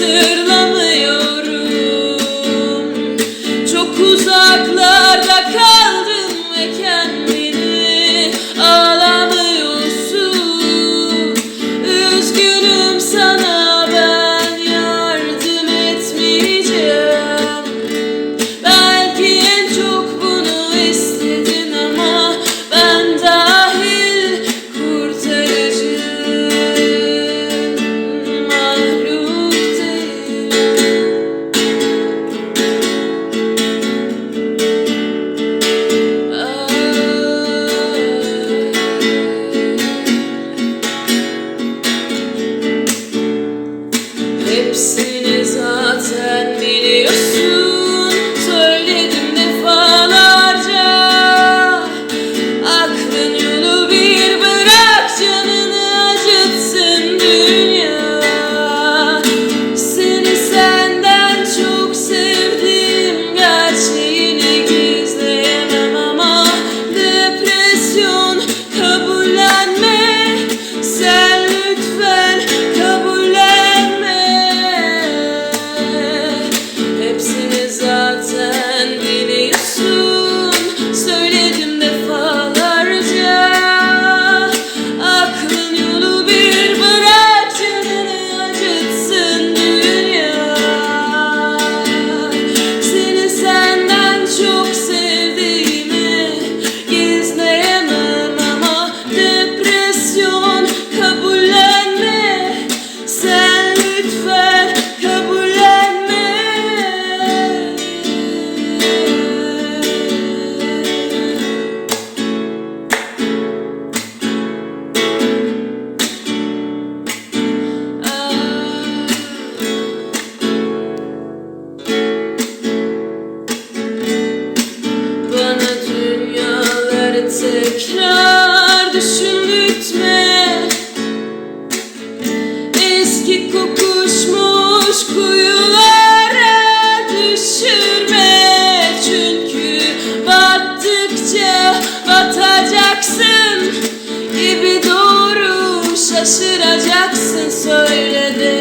to Hepsini zaten biliyorsun. Tekrar düşündürtme Eski kokuşmuş kuyulara düşürme. Çünkü battıkça batacaksın gibi doğru şaşıracaksın söyle